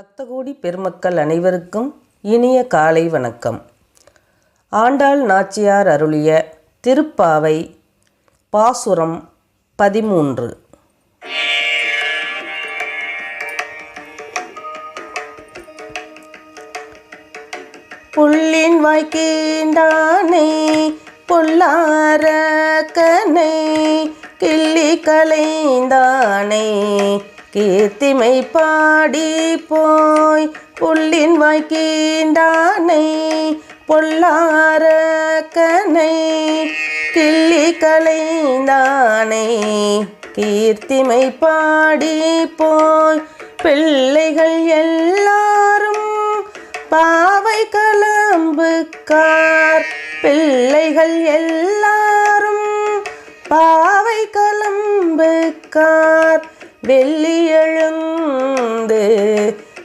பக்தகோடி பெருமக்கள் அனைவருக்கும் இனிய காலை வணக்கம். ஆண்டாள் நாச்சியார் அருளிய திருப்பாவை பாசுரம் பதிமூன்று. புள்ளின் வாய்க்கீண்டானை பொல்லாரக்கனை கிள்ளி கலைந்தானை கீர்த்திமை பாடி போய் புள்ளின் வாய்க்கீண்டானை பொல்லார கனை கிள்ளி கலைந்தானை கீர்த்திமை பாடி போய் பிள்ளைகள் எல்லாரும் பாவை கலம்புக்கார் பிள்ளைகள் எல்லாரும் பாவை கலம்புக்கார் வெள்ளி எழுந்து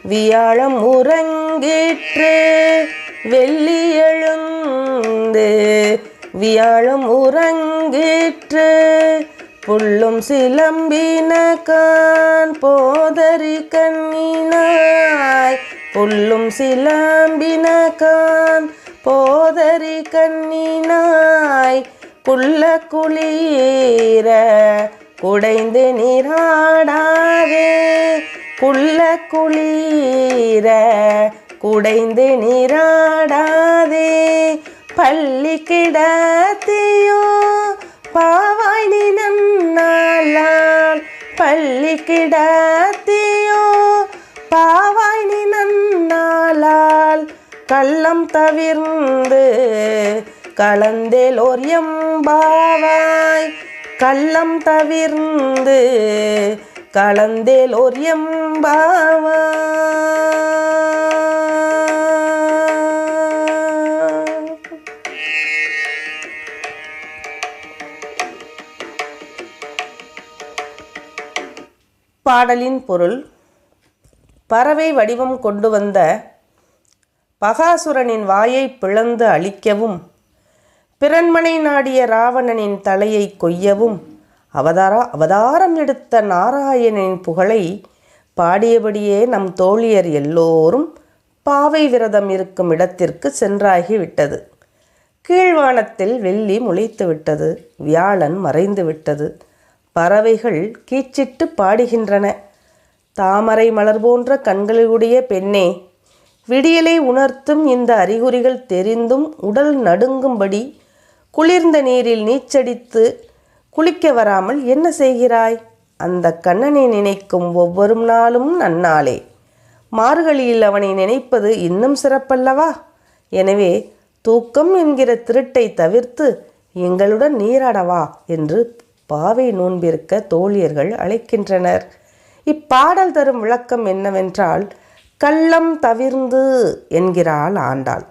வியாழம் உறங்கிற்று. வெள்ளி எழுந்து வியாழம் உறங்கிற்று. புல்லும் சிலம்பினகான் போதரி கண்ணினாய். புல்லும் சிலம்பினகான் போதரி கண்ணினாய். புல்ல குளிர குடைந்து நீராடாதே. குள்ள குளிர குடைந்து நீராடாதே. பள்ளி கிடத்தியோ பாவாய் நீ நன்னாளால் பள்ளி கிடத்தியோ பாவாய் நீ நன்னாளால் கள்ளம் தவிர்ந்து கலந்தேலோர் எம்பாவாய். கள்ளம் தவிர்ந்து கலந்தேல் ஒரு எம்பாவா. பாடலின் பொருள் பறவை வடிவம் கொண்டு வந்த பகாசுரனின் வாயை பிளந்து அழிக்கவும் பிறன்மனை நாடிய ராவணனின் தலையை கொய்யவும் அவதாரா அவதாரம் எடுத்த நாராயணனின் புகழை பாடியபடியே நம் தோழியர் எல்லோரும் பாவை விரதம் இருக்கும் இடத்திற்கு சென்றாகிவிட்டது கீழ்வானத்தில் வெள்ளி முளைத்து விட்டது வியாழன் மறைந்து விட்டது. பறவைகள் கீச்சிட்டு பாடுகின்றன. தாமரை மலர் போன்ற கண்களுடைய பெண்ணே விடியலை உணர்த்தும் இந்த அறிகுறிகள் தெரிந்தும் உடல் நடுங்கும்படி குளிர்ந்த நீரில் நீச்சடித்து குளிக்க வராமல் என்ன செய்கிறாய்? அந்த கண்ணனை நினைக்கும் ஒவ்வொரு நாளும் நன்னாளே. மார்கழியில் அவனை நினைப்பது இன்னும் சிறப்பல்லவா? எனவே தூக்கம் என்கிற திருட்டை தவிர்த்து எங்களுடன் நீராடவா என்று பாவை நோன்பிருக்க தோழியர்கள் அழைக்கின்றனர். இப்பாடல் தரும் விளக்கம் என்னவென்றால் கள்ளம் தவிர்ந்து என்கிறாள் ஆண்டாள்.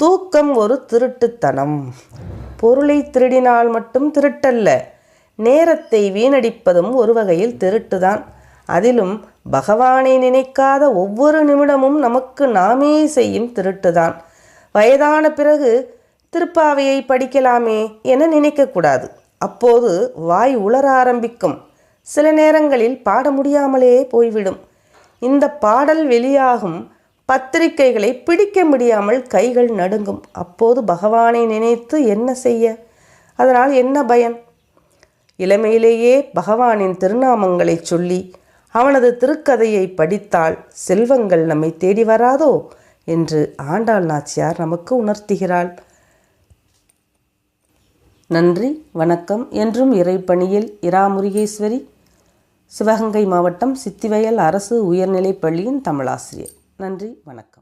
தூக்கம் ஒரு திருட்டுத்தனம். பொருளை திருடினால் மட்டும் திருட்டல்ல. நேரத்தை வீணடிப்பதும் ஒரு வகையில் திருட்டுதான். அதிலும் பகவானை நினைக்காத ஒவ்வொரு நிமிடமும் நமக்கு நாமே செய்யும் திருட்டுதான். வயதான பிறகு திருப்பாவையை படிக்கலாமே என நினைக்கக்கூடாது. அப்போது வாய் உளர ஆரம்பிக்கும். சில நேரங்களில் பாட முடியாமலே போய்விடும். இந்த பாடல் வெளியாகும் பத்திரிகைகளை பிடிக்க முடியாமல் கைகள் நடுங்கும். அப்போது பகவானை நினைத்து என்ன செய்ய? அதனால் என்ன பயன்? இளமையிலேயே பகவானின் திருநாமங்களைச் சொல்லி அவனது திருக்கதையை படித்தால் செல்வங்கள் நம்மை தேடி வராதோ? என்று ஆண்டாள் நாச்சியார் நமக்கு உணர்த்துகிறாள். நன்றி வணக்கம் என்றும் இறைப்பணியில் இராமுருகேஸ்வரி சிவகங்கை மாவட்டம் சித்திவயல் அரசு உயர்நிலைப் பள்ளியின் தமிழாசிரியர். நன்றி வணக்கம்.